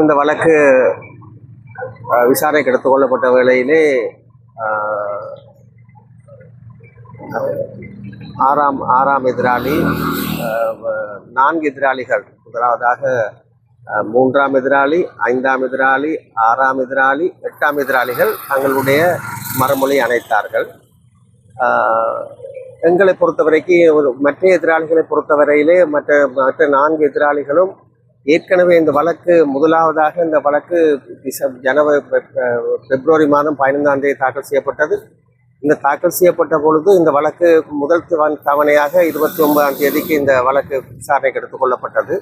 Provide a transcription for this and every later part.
இந்த வழக்கு விசாரணைக்கு எடுத்துக் கொள்ளப்பட்ட வேளையிலே ஆறாம் ஆறாம் எதிராளி நான்கு எதிராளிகள் முதலாவதாக மூன்றாம் எதிராளி ஐந்தாம் எதிராளி ஆறாம் எதிராளி எட்டாம் எதிராளிகள் தங்களுடைய மறுமொழி அணைத்தார்கள். எங்களை பொறுத்தவரைக்கும் ஒரு மற்ற எதிராளிகளை பொறுத்தவரையிலே மற்ற மற்ற நான்கு எதிராளிகளும் ஏற்கனவே இந்த வழக்கு முதலாவதாக இந்த வழக்கு ஜனவரி பிப்ரவரி மாதம் பதினைந்தாம் தேதி தாக்கல் செய்யப்பட்டது. இந்த தாக்கல் செய்யப்பட்ட பொழுது இந்த வழக்கு முதல் தவணையாக இருபத்தி ஒன்பதாம் தேதிக்கு இந்த வழக்கு விசாரணைக்கு எடுத்துக்கொள்ளப்பட்டது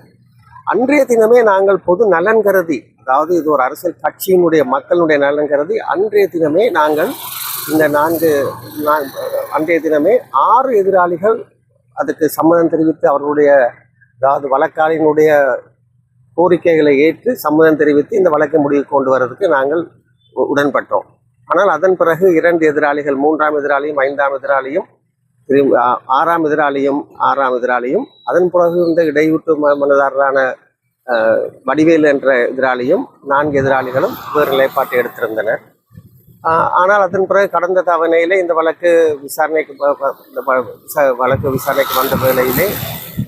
அன்றைய தினமே நாங்கள் பொது நலன் கருதி அதாவது இது ஒரு அரசியல் கட்சியினுடைய மக்களுடைய நலன் கருதி அன்றைய தினமே நாங்கள் இந்த நான்கு நான் அன்றைய தினமே ஆறு எதிராளிகள் அதுக்கு சம்மதம் தெரிவித்து அவர்களுடைய அதாவது வழக்காளினுடைய கோரிக்கைகளை ஏற்று சம்மதம் தெரிவித்து இந்த வழக்கை முடிவு கொண்டு வரதுக்கு நாங்கள் உ- உடன்பட்டோம். ஆனால் அதன் பிறகு இரண்டு எதிராளிகள் மூன்றாம் எதிராளியும் ஐந்தாம் எதிராளியும் திரு- ஆறாம் எதிராளியும் ஆறாம் எதிராளியும் அதன் பிறகு இந்த இடையூட்டு ம- வடிவேல் வடிவேலு என்ற எதிராளியும் நான்கு எதிராளிகளும் வேறு நிலைப்பாட்டை எடுத்திருந்தனர். ஆனால் அதன் பிறகு கடந்த தவணையிலே இந்த வழக்கு விசாரணைக்கு இந்த வழக்கு விசாரணைக்கு வந்த வேளையிலே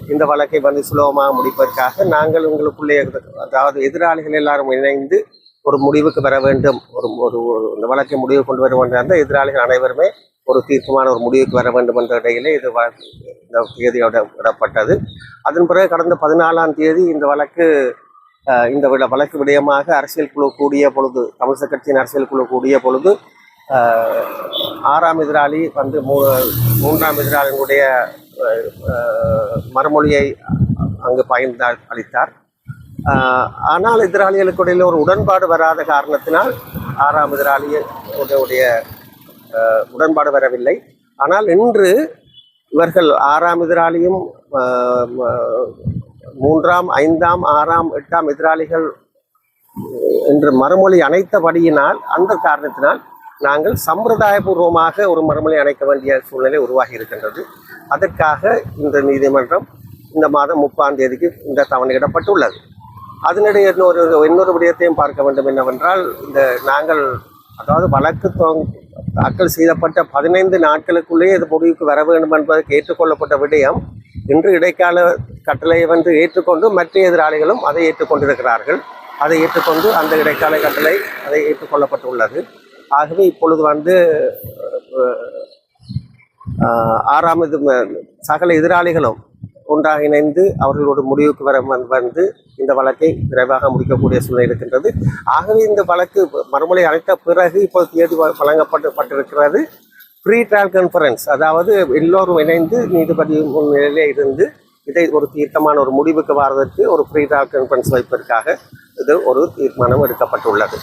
இந்த வழக்கை வந்து சுலபமாக முடிப்பதற்காக நாங்கள் உங்களுக்குள்ளே அதாவது எதிராளிகள் எல்லாரும் இணைந்து ஒரு முடிவுக்கு வர வேண்டும். ஒரு ஒரு ஒரு- இந்த வழக்கை முடிவு கொண்டு வர வேண்டும் என்ற எதிராளிகள் அனைவருமே ஒரு தீர்க்கமான ஒரு முடிவுக்கு வர வேண்டும் என்ற இடையிலே இது இந்த தேதியோட விடப்பட்டது அதன் பிறகு கடந்த பதினாலாம் தேதி இந்த வழக்கு இந்த விட வழக்கு விடயமாக அரசியல் குழு கூடிய பொழுது தமிழக கட்சியின் அரசியல் குழு கூடிய பொழுது ஆறாம் எதிராளி வந்து மூ மூன்றாம் எதிராளியினுடைய மறுமொழியை அங்கு பகிர்ந்து அளித்தார். ஆனால் எதிராளிகளுக்கு இடையில் ஒரு உடன்பாடு வராத காரணத்தினால் ஆறாம் எதிராளியுடைய உடன்பாடு வரவில்லை. ஆனால் இன்று இவர்கள் ஆறாம் எதிராளியும் மூன்றாம் ஐந்தாம் ஆறாம் எட்டாம் எதிராளிகள் என்று மறுமொழி அணைத்தபடியினால் அந்த காரணத்தினால் நாங்கள் சம்பிரதாயபூர்வமாக ஒரு மறுமொழி அணைக்க வேண்டிய சூழ்நிலை உருவாகி இருக்கின்றது. அதற்காக இந்த நீதிமன்றம் இந்த மாதம் முப்பாம் தேதிக்கு இந்த தவணையிடப்பட்டுள்ளது அதனிடையே இன்னொரு இன்னொரு விடயத்தையும் பார்க்க வேண்டும் என்னவென்றால் இந்த நாங்கள் அதாவது வழக்கு தாக்கல் செய்யப்பட்ட பதினைந்து நாட்களுக்குள்ளேயே இது முடிவுக்கு வர வேண்டும் என்பதற்கு ஏற்றுக்கொள்ளப்பட்ட விடயம். இன்று இடைக்கால கட்டளையை வந்து ஏற்றுக்கொண்டு மற்ற எதிராளிகளும் அதை ஏற்றுக்கொண்டிருக்கிறார்கள். அதை ஏற்றுக்கொண்டு அந்த இடைக்கால கட்டளை அதை ஏற்றுக்கொள்ளப்பட்டுள்ளது. ஆகவே இப்பொழுது வந்து ஆறாம் இது சகல எதிராளிகளும் ஒன்றாக இணைந்து அவர்களோட முடிவுக்கு வர வந்து- வந்து இந்த வழக்கை விரைவாக முடிக்கக்கூடிய சூழ்நிலை இருக்கின்றது. ஆகவே இந்த வழக்கு மறுமொழி அழைத்த பிறகு இப்போ தேதி வ- வழங்கப்பட்டு பட்டிருக்கிறது. ப்ரீ ட்ரையல் கான்ஃபரன்ஸ் அதாவது எல்லோரும் இணைந்து நீதிபதி முன்னிலையிலே இருந்து இதை ஒரு தீர்க்கமான ஒரு முடிவுக்கு வருவதற்கு ஒரு ப்ரீ கான்ஃபரன்ஸ் வைப்பதற்காக இது ஒரு தீர்மானம் எடுக்கப்பட்டுள்ளது.